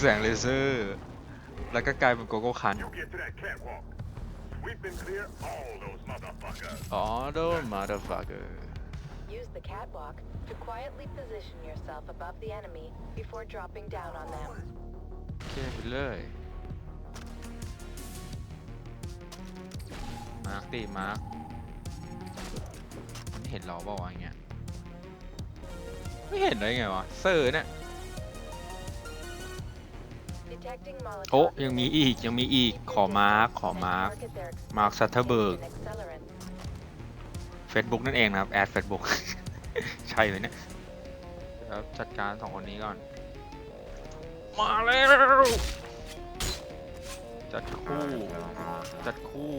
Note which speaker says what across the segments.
Speaker 1: แสงเลเซอร์ แล้วก็กลายเป็นโกโก้คัน
Speaker 2: You get to that catwalk. Sweep and clear all those motherfuckers.
Speaker 1: อ๋อโดนมาเดอร์ฟักเกอร์
Speaker 3: Use the catwalk to quietly position yourself above the enemy before dropping down on them.
Speaker 1: โอเคไปเลยมาร์คตีมาร์คมันเห็นเราเปล่าวะอย่างเงี้ย ไม่เห็นได้ไงวะ เซอร์เนี่ย
Speaker 3: Detecting
Speaker 1: โอ้
Speaker 3: Molotov
Speaker 1: ยังมีอีกยังมีอีกขอมาร์คขอมาร์คมาร์คซัตเทอร์เบิร์ก Facebook นั่นเองนะครับแอด Facebook ใช่เลยเนี่ยแล้วจัดการสองคนนี้ก่อน มาแล้ว จัดคู่ จัดคู่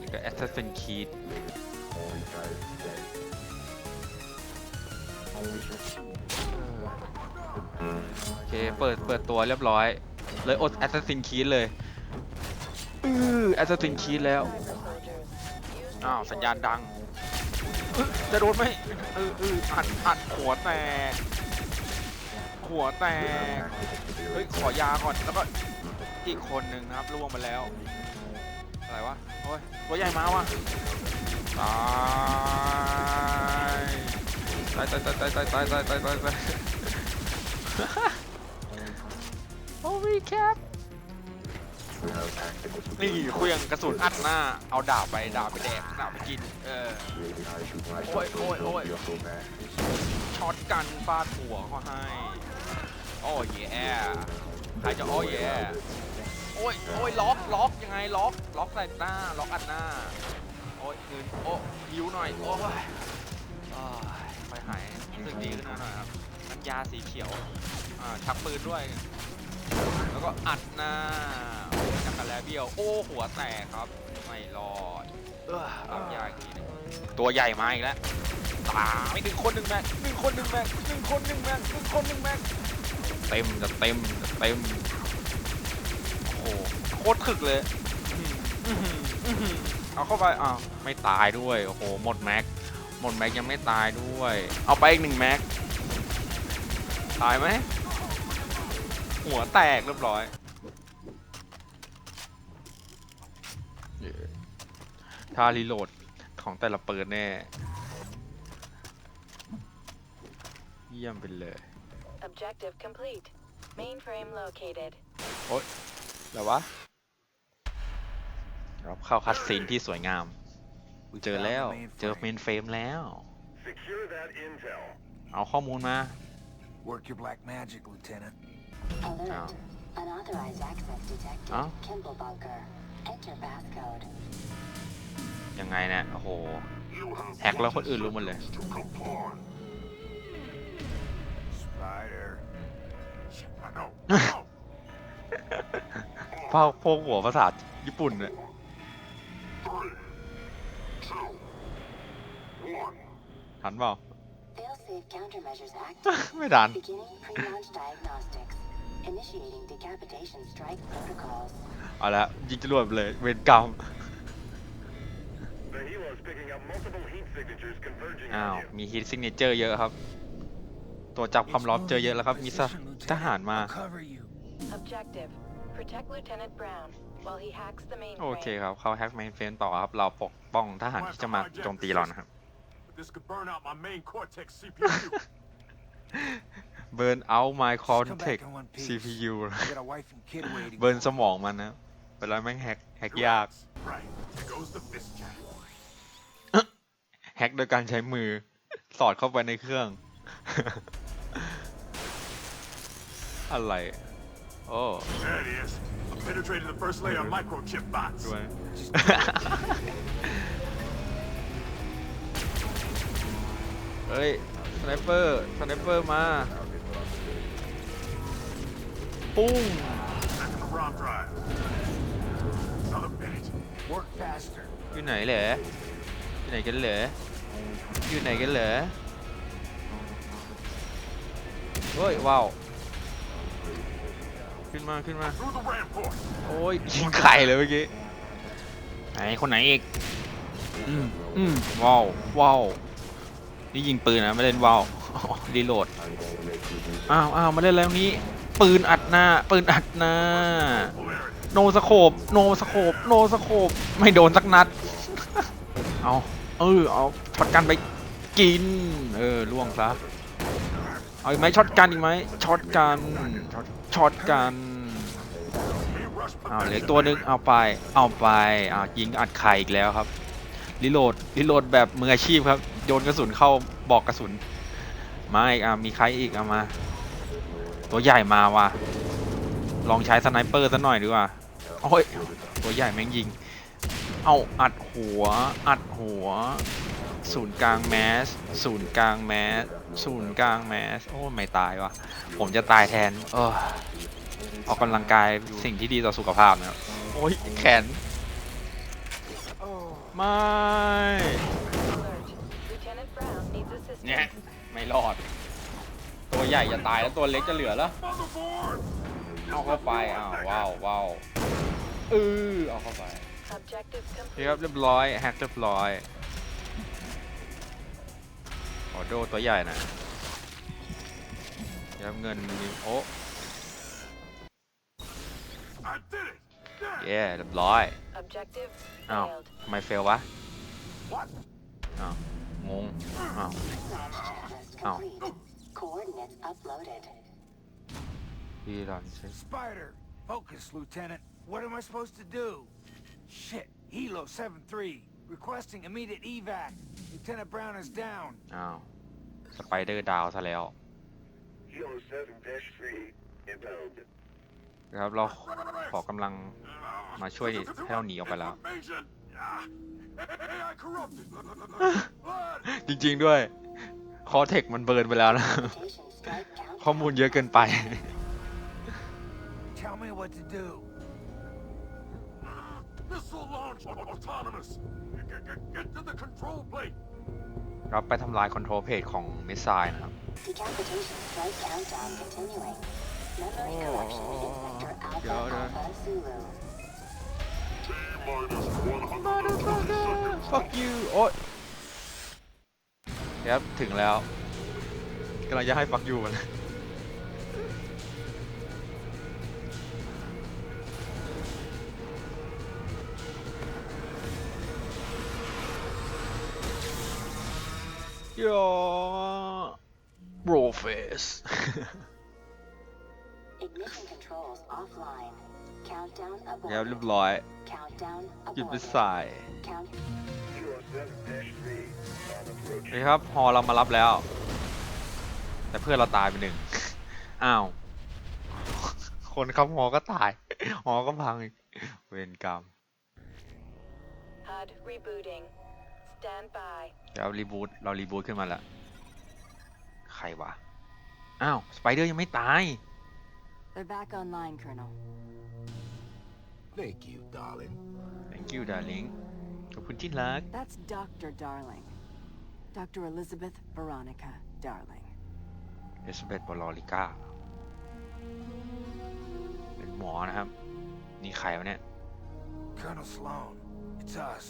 Speaker 1: นี่ก็ Assassin's Creed โอ เค เปิด เปิดตัวเรียบร้อย เลยอด Assassin's Creed เลย อือ Assassin's Creed แล้ว อ้าว สัญญาณดังอึ๊ะจะโดนไหมเออเอออัดอัดหัวแตก หัวแตก เฮ้ย ขอยาก่อน แล้วก็อีกคนหนึ่งนะครับล่วงไปแล้ว อะไรวะโอ้ยตัวใหญ่มาวะตายตายตายตายตายตายตายตายตายตาย โอ้ยแคปนี่เครื่องกระสุนอัดหน้า เอาดาบไปดาบไปแดกดาบไปกิน เออ โอ้ยโอ้ยโอ้ยช็อตกันฟาดหัวเขาให้โอ้ยแย่ใครจะโอ้ยแย่โอ้ยโอ้ยล็อกล็อกยังไงล็อกล็อกใส่หน้าล็อกอัดหน้า โอ้ยเงินโอ้หิวหน่อยโอ้ยไปหายรู้สึกดีขึ้นมาหน่อยครับน้ำยาสีเขียวอ่าชักปืนด้วย แล้วก็อัดหน้าโอ้ยจักรแลเบี้ยว โอ้หัวแตกครับ ไม่รอดเออรับยาอีกทีหนึงตัวใหญ่มาอีกแล้วตายหนึ่งคนหนึ่งแม็กหนึ่งคนหนึ่งแม็กหนึ่งคนหนึ่งแม็กหนึ่งคนหนึ่งแม็กเต็มจะเต็มจะเต็มโอ้โหโคตรถึกเลยอื้อหืออื้อหือเอาเข้าไปอ้าวไม่ตายด้วย โอ้โหหมดแม็กหมดแม็กยังไม่ตายด้วย เอาไปอีกหนึ่งแม็กตายไหม หัวแตกเรียบร้อยถ้ารีโหลดของแต่ละปืนแน่ เยี่ยมไปเลย
Speaker 3: Objective complete. Mainframe located.
Speaker 1: แล้ววะเราเข้าคัดซีนที่สวยงาม เจอแล้ว เจอเมนเฟรมแล้ว
Speaker 2: Secure that intel.
Speaker 1: เอาข้อมูลมา
Speaker 4: Work your black magic, Lieutenant.
Speaker 3: Alert. Unauthorized access detected.
Speaker 1: Huh?
Speaker 3: Kimball bunker. Enter passcode.
Speaker 1: ยังไงเนี่ยโอ้โห
Speaker 2: You have
Speaker 1: แฮกแล้วคนอื่นรู้หมดเลย
Speaker 2: to comply.
Speaker 4: Spider.
Speaker 2: I know. No.
Speaker 1: พวกพวกหัวภาษาญี่ปุ่นเนี่ย
Speaker 2: Three, two, one.
Speaker 1: ทันเปล่า
Speaker 3: Failsafe countermeasures active.
Speaker 1: ไม่ทัน
Speaker 3: Beginning pre-launch diagnostics. Initiating decapitation strike protocols.
Speaker 1: เอาละยิงจรวดไปเลยเวรกรรม
Speaker 2: The helo's picking up multiple heat signatures converging
Speaker 1: อ้าว
Speaker 2: on you.
Speaker 1: มีฮิตซิกเนเจอร์เยอะครับ ตัวจับความร้อนเจอเยอะแล้วครับ มีสะ
Speaker 4: Position, Lieutenant.
Speaker 1: ทหารมา
Speaker 4: I'll cover you.
Speaker 3: Objective. Protect Lieutenant Brown while he hacks the
Speaker 1: โอเค
Speaker 3: mainframe.
Speaker 1: ครับ เข้าแฮกแมนเฟนต่อครับ เราปกป้องทหารที่จะมาโจมตีเรานะครับ
Speaker 2: But this could burn out my main cortex CPU.
Speaker 1: Burn out my
Speaker 4: Just come back
Speaker 1: contact
Speaker 4: in one piece.
Speaker 1: CPU
Speaker 4: I got a wife and kid waiting.
Speaker 1: เบิร์น
Speaker 4: for
Speaker 1: ส
Speaker 4: me.
Speaker 1: มองมันนะเวลาแม่งแฮกแฮกยาก
Speaker 2: right. There goes the fist jack.
Speaker 1: แฮกโดยการใช้มือ สอดเข้าไปในเครื่อง อะไร โอ้
Speaker 2: There it is. I penetrated the first layer of microchip bots.
Speaker 1: ด้วยเฮ้ยสไนเปอร์สไนเปอร์มา
Speaker 4: Work faster.
Speaker 1: อยู่ไหนเหรออยู่ไหนกันเหรออยู่ไหนกันเหรอเฮ้ยว้าวขึ้นมาขึ้นมาโอ้ยยิงไข่เลยเมื่อกี้ไหนคนไหนอีกอืมอืมว้าวว้าวนี่ยิงปืนนะไม่เล่นว้าวรีโหลดอ้าวอ้าวมาเล่นแล้วนี้ ปืนอัดหน้า ปืนอัดหน้า โนสโคบโนสโคบโนสโคบไม่โดนสักนัด เอาเออเอาช็อตกันไปกิน เออล่วงซะเอาอีกไหมช็อตกันอีกไหมช็อตกันช็อตช็อตกันเอาเหลืออกตัวหนึงเอาไปเอาไปอ่ายิงอัดไข่อีกแล้วครับรีโหลดรีโหลดแบบมืออาชีพครับโยนกระสุนเข้าบอกกระสุนมาอีกอะมีใครอีกเอามา ตัวใหญ่มาว่ะ ลองใช้สไนเปอร์ซะหน่อยดีกว่าโอ้ย ตัวใหญ่แม่งยิง เอาอัดหัว อัดหัว ศูนย์กลางแมส ศูนย์กลางแมส ศูนย์กลางแมส โอ้ไม่ตายวะผมจะตายแทน เออออกกำลังกายสิ่งที่ดีต่อสุขภาพนะครับโอ้ยแขน ไม่
Speaker 3: Alert. Lieutenant Brown needs assistance.
Speaker 1: เนี่ย ไม่รอดตัว ใหญ่จะตายแล้วตัวเล็กจะเหลือแล้วเอาเข้าไปอ้าวว้าวว้าวเออเอาเข้าไป
Speaker 3: Objective
Speaker 1: นี่
Speaker 3: complete.
Speaker 1: ครับเรียบร้อยแฮกเรียบร้อยขอโดตัวใหญ่หนะเดี๋ยวเงินมีโอ้
Speaker 2: I did it!
Speaker 1: เย่เรียบร้อย
Speaker 3: Objective
Speaker 1: อ้าว
Speaker 3: failed.
Speaker 1: ทำไมเฟลวะ
Speaker 2: What?
Speaker 1: อ้าวงงอ้าว
Speaker 5: Checklist
Speaker 1: Ow.
Speaker 5: complete. Coordinates uploaded.
Speaker 1: พี่รันใช่
Speaker 4: Spider, focus, Lieutenant. What am I supposed to do? Shit, Hilo 7-3, requesting immediate evac. Lieutenant Brown is down.
Speaker 1: อ้าวสไปเดอร์ดาวซะแล้ว
Speaker 2: Kilo 7-3 inbound.
Speaker 1: นะครับเราขอกำลังมาช่วยให้เราหนีออกไปแล้ว
Speaker 2: Information! Ah, AI corrupted! Blood!
Speaker 1: จริงๆด้วย คอเทคมันเบิร์นไปแล้วนะ
Speaker 5: Mutation strike count.
Speaker 1: ข้อมูลเยอะเกินไป
Speaker 4: Tell me what to do.
Speaker 2: Missile launch autonomous! Get, get, get to the control plate!
Speaker 1: เราไปทำลายคอนโทรลเพจของมิสไซล์นะครับ
Speaker 5: Decapitation strike countdown continuing. Memory collection in sector Alpha
Speaker 1: Got it.
Speaker 5: Alpha Zulu.
Speaker 2: T-minus 120 seconds!
Speaker 1: fuck you โอ๊ยครับถึงแล้วกำลังจะให้ fuck you มัน ยอ bro face
Speaker 5: Ignition controls offline. Countdown
Speaker 1: ครับเรียบ
Speaker 5: aborted.
Speaker 1: ร้อย
Speaker 5: Countdown
Speaker 1: หยุดไป
Speaker 5: aborted.
Speaker 1: สาย
Speaker 5: Count.
Speaker 2: Kilo 7-3 on approach.
Speaker 1: นี่ครับ ฮอเรามารับแล้ว แต่เพื่อนเราตายไปหนึ่ง อ้าว คนขับฮอก็ตายฮอก็พังอีก เวรกรรม
Speaker 3: HUD rebooting. Stand by.
Speaker 1: เดี๋ยวรีบูตเรารีบูตขึ้นมาแล้วใครวะ อ้าว สไปเดอร์ยังไม่ตาย
Speaker 5: They're back online, Colonel.
Speaker 4: Thank you, darling.
Speaker 1: thank you darling ขอบคุณที่รัก
Speaker 6: That's Dr. Darling. Dr. Elizabeth Veronica Darling.
Speaker 1: เอสเบตบอลอริก้า เป็นหมอนะครับ นี่ใครวะเนี่ย
Speaker 4: Colonel Sloan, it's us.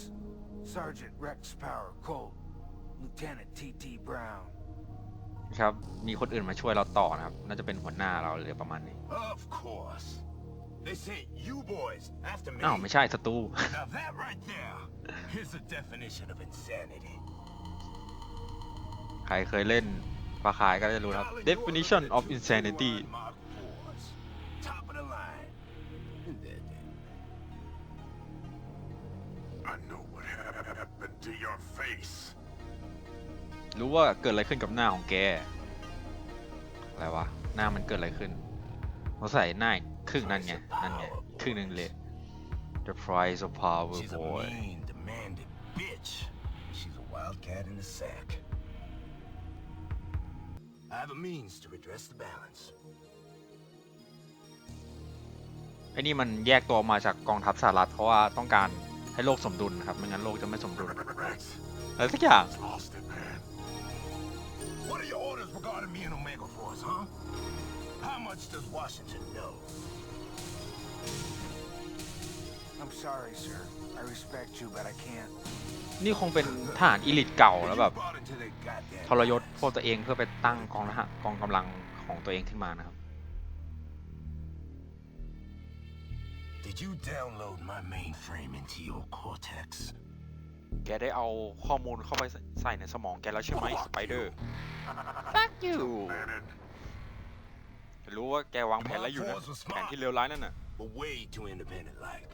Speaker 4: Sergeant Rex Power Colt. Lieutenant T.T. Brown.
Speaker 1: ครับ มีคนอื่นมาช่วยเราต่อนะครับ น่าจะเป็นหัวหน้าเราเลยประมาณนี้
Speaker 2: Of course. They sent you boys after me.
Speaker 1: อ้าวไม่ใช่ศัตรู
Speaker 2: Now that right there is a definition of insanity.
Speaker 1: ใครเคยเล่น ปลาคายก็จะรู้นะครับ definition of insanity
Speaker 2: Mark fours. Top of the line. There, there. I know what happened to your face.
Speaker 1: รู้ว่าเกิดอะไรขึ้นกับหน้าของแก อะไรวะ หน้ามันเกิดอะไรขึ้นเขาใส่หน้าอีกครึ่งนั่นไง นั่นไง ครึ่งหนึ่งเลย The price of power
Speaker 2: She's a
Speaker 1: boy
Speaker 2: mean, demanding bitch. She's a wildcat in the sack. I have a means to redress the balance.
Speaker 1: ไอ้นี่มันแยกตัวออกมาจากกองทัพสหรัฐเพราะว่าต้องการให้โลกสมดุลนะครับไม่งั้นโลกจะไม่สมดุล
Speaker 2: Rex,
Speaker 1: อะไรสักอย่าง
Speaker 2: lost it, man. What are your orders regarding me and Omega Force, huh? How much does Washington know?
Speaker 4: I'm sorry, sir. I respect you, but I can't.
Speaker 1: นี่คงเป็นทหารอีลิทเก่าแล้วแบบ
Speaker 2: You bought into their goddamn
Speaker 1: ทรยศพวกตัวเองเพื่อไปตั้งกองทหารกองกำลังของตัวเองขึ้นมานะครับ
Speaker 2: Did you download my mainframe into your cortex?
Speaker 1: แกได้เอาข้อมูลเข้าไปใส่ในสมองแกแล้วใช่ไหมสไปเดอร์ Fuck you รู้ว่าแกวางแผนอะไรอยู่นะแผนที่เลวร้ายนั่นน่ะ
Speaker 2: But way too independent like.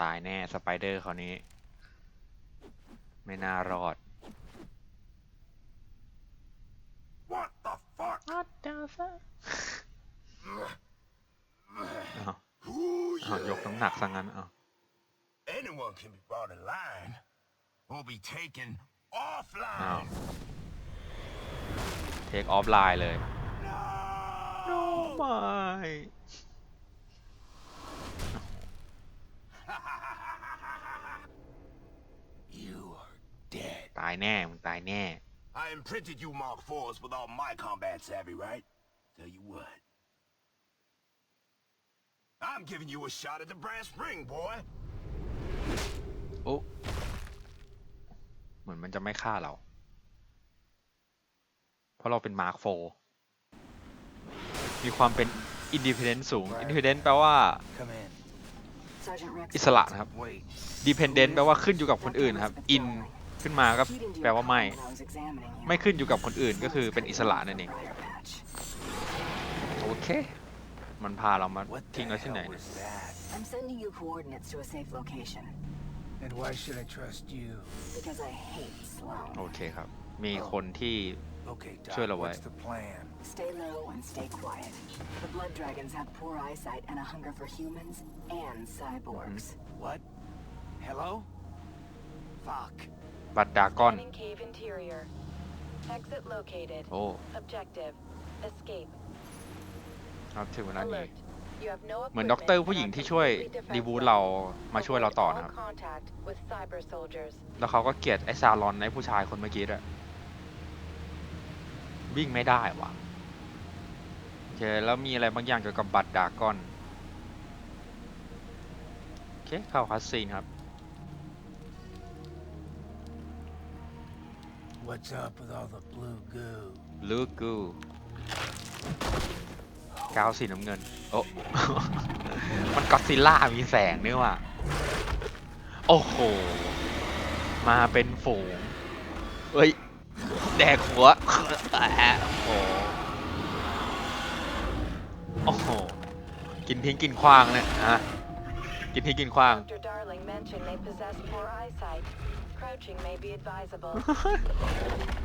Speaker 1: ตายแน่สไปเดอร์คราวนี้ ไม่น่ารอด
Speaker 2: What the fuck?
Speaker 1: What the fuck อ้าว
Speaker 2: Ooh,
Speaker 1: อ้าวยกน้ำหนักซะงั้นอ้าว
Speaker 2: Anyone can be brought in line or be taken
Speaker 1: อ้าว
Speaker 2: offline.
Speaker 1: เทคออฟไลน์เลย
Speaker 2: No!
Speaker 1: ไม่
Speaker 2: you are dead.
Speaker 1: ตายแน่มึงตายแน่
Speaker 2: I imprinted you Mark IVs with all my combat savvy, right? Tell you what. I'm giving you a shot at the brass ring, boy.
Speaker 1: โอ้เหมือนมันจะไม่ฆ่าเรา เพราะเราเป็นมาร์คโฟมีความเป็นอินดิพ n เดนต์สูงอินดิพ n เดนต์แปลว่า
Speaker 4: Come in.
Speaker 6: Sergeant Rex.
Speaker 1: อิสระนะครับ
Speaker 4: Wait.
Speaker 1: ดิพ e นเดนต์แปลว่าขึ้นอยู่กับคนอื่นนะครับอิน ขึ้นมาก็
Speaker 6: Keyed into
Speaker 1: แปล
Speaker 6: your
Speaker 1: ว่าไม่
Speaker 6: comm when I was examining you.
Speaker 1: ไม่ขึ้นอยู่กับคนอื่นก็คือเป็นอิสระนั่นเอง
Speaker 6: Briar patch.
Speaker 1: โอเค มันพาเรามา
Speaker 4: What
Speaker 1: ทิ้ง
Speaker 4: the
Speaker 1: เราที่ไหน
Speaker 4: hell
Speaker 1: เนี่ย
Speaker 4: was that?
Speaker 6: I'm sending you coordinates to a safe location
Speaker 4: And why should I trust you?
Speaker 6: because I hate Sloan.
Speaker 1: โอเคครับ มีคนที่
Speaker 4: Okay, Doc,
Speaker 1: Sure, away.
Speaker 4: what's the plan?
Speaker 6: Stay low and stay quiet. The blood dragons have poor eyesight and a hunger for humans and cyborgs.
Speaker 4: What? Hello? Fuck.
Speaker 1: บัตดากอน
Speaker 3: Scanning cave interior. Exit located.
Speaker 1: โอ้
Speaker 3: Objective. Escape.
Speaker 1: ครับถึงเวลานี้
Speaker 3: Alert. You have no
Speaker 1: เหมือน
Speaker 3: equipment
Speaker 1: ด็อกเตอร์ผู้หญิง
Speaker 3: and are
Speaker 1: ที่ช่วย
Speaker 3: completely
Speaker 1: รีบูท
Speaker 3: defenseless.
Speaker 1: เรามาช่วยเราต่อ
Speaker 3: Avoid
Speaker 1: นะครับ
Speaker 3: all contact with cyber soldiers.
Speaker 1: แล้วเขาก็เกลียดไอ้ซารอนไอ้ผู้ชายคนเมื่อกี้ด้วยวิ่งไม่ได้ว่ะโอเคแล้วมีอะไรบางอย่างเกี่ยวกับบัตรดากอน โอเค เข้าคัสซีนครับ
Speaker 4: What's up with all the blue goo?
Speaker 1: ลูกกูกาวสีน้ำเงิน โอ้ มันก็อดซิลล่ามีแสงนี่ว่ะ โอ้โห มาเป็นฝูง เฮ้ย แดกหัวแอะโอ้โหโอ้โห กินทิ้งกินขว้างเนี่ยฮะ กินทิ้งกินขว้าง
Speaker 3: Dr. Darling mentioned they possess poor eyesight. Crouching may be advisable.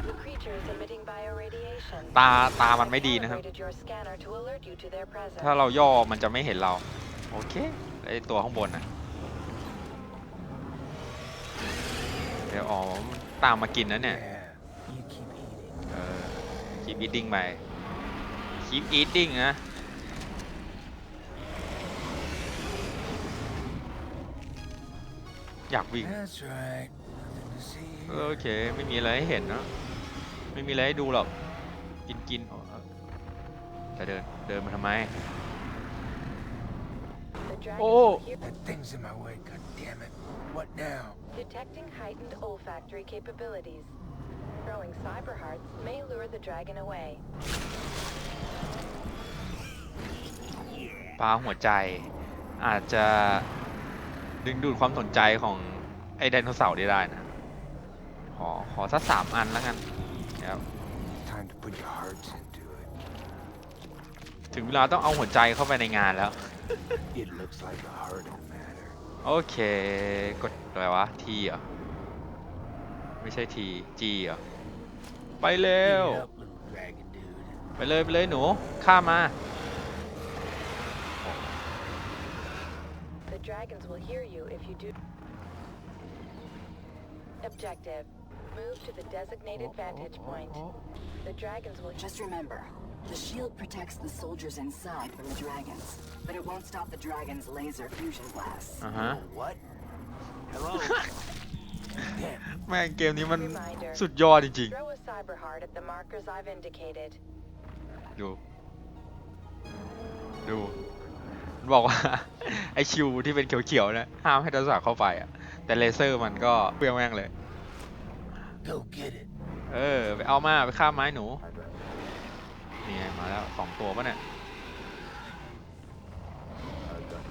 Speaker 3: the creature is emitting bioradiation.
Speaker 1: ตาตามัน
Speaker 3: I've
Speaker 1: ไม่ดีนะครับ
Speaker 3: calibrated your scanner to alert you to their presence.
Speaker 1: ถ้าเราย่อมันจะไม่เห็นเรา โอเคไอตัวข้างบนน่ะเดี๋ยวอ๋อมันตามมากินนะเนี่ย
Speaker 4: Yeah. You keep eating.
Speaker 1: เออ keep eating ไป keep eating นะ อยากวิ่ง
Speaker 4: That's right.
Speaker 1: โอเค ไม่มีอะไรให้เห็นเนอะไม่มีอะไรให้ดูหรอก กินกินอ๋อเออจะเดินเดินมาทำไม
Speaker 3: The dragons
Speaker 1: Oh.
Speaker 3: will hear-
Speaker 4: That thing's in my way, god damn it. What now?
Speaker 3: detecting heightened olfactory capabilities. Throwing cyber hearts may lure the dragon away.
Speaker 1: ปลาหัวใจ อาจจะดึงดูดความสนใจของไอ้ไดโนเสาร์ได้ได้นะ ขอขอสักสามอันแล้วกันครับ
Speaker 4: Time to put your hearts into it.
Speaker 1: ถึงเวลาต้องเอาหัวใจเข้าไปในงานแล้ว
Speaker 4: It looks like a heart will matter.
Speaker 1: โอเค กดอะไรวะทีเหรอ ไม่ใช่ทีจีเหรอ ไปเร็ว
Speaker 4: Get it up, little dragon dude.
Speaker 1: ไปเลย ไปเลยหนู ข้ามมา
Speaker 3: The dragons will hear you if you do. Objective. Move to the designated vantage point. The dragons will
Speaker 6: Just remember, the shield protects the soldiers inside from the dragons, but it won't stop the dragons' laser fusion blasts.
Speaker 1: อ่าฮะ
Speaker 4: What? Hello? Damn.
Speaker 1: แม่งเกมนี้มัน
Speaker 3: Reminder.
Speaker 1: สุดยอดจริง
Speaker 3: throw a cyber heart at the markers I've indicated.
Speaker 1: ๆ ดู ดูมันบอกว่า ไอคิวที่เป็นเขียวๆเนี่ยห้ามให้ทักษะเข้าไปอ่ะ แต่เลเซอร์มันก็เปรี้ยวแม่งเลย
Speaker 2: Go get it.
Speaker 1: เออ ไปเอามา ไปฆ่าไม้หนู นี่ไงมาแล้วสองตัวปะเนี่ย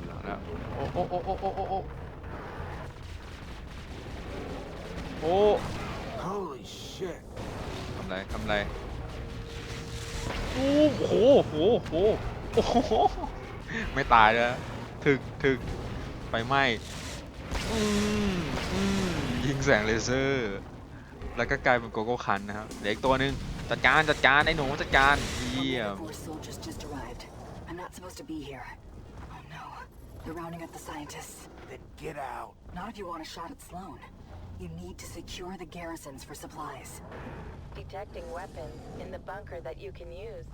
Speaker 1: มาแล้วโอ้โอ้โอ้โอ้โอ้โอ้โอ้โอ้
Speaker 4: Holy shit.
Speaker 1: ทำไรทำไรโอ้โหโอ้โหโอ้โหไม่ตายเลยถึกถึกไฟไหม้อืมอืมยิงแสงเลเซอร์ แล้วก็กลายเป็นโกโก้คันนะครับเหลืออีกตัวหนึ่งจัดการจัดการไอ้หนูจัดการเยี่ย
Speaker 6: Omega
Speaker 1: ม
Speaker 6: Force soldiers just arrived. I'm not supposed to be here. Oh no. They're rounding up the scientists.
Speaker 4: Then get out.
Speaker 6: Not if you want a shot at Sloan. You need to secure the garrisons for supplies.
Speaker 3: Detecting weapons in the bunker that you can use.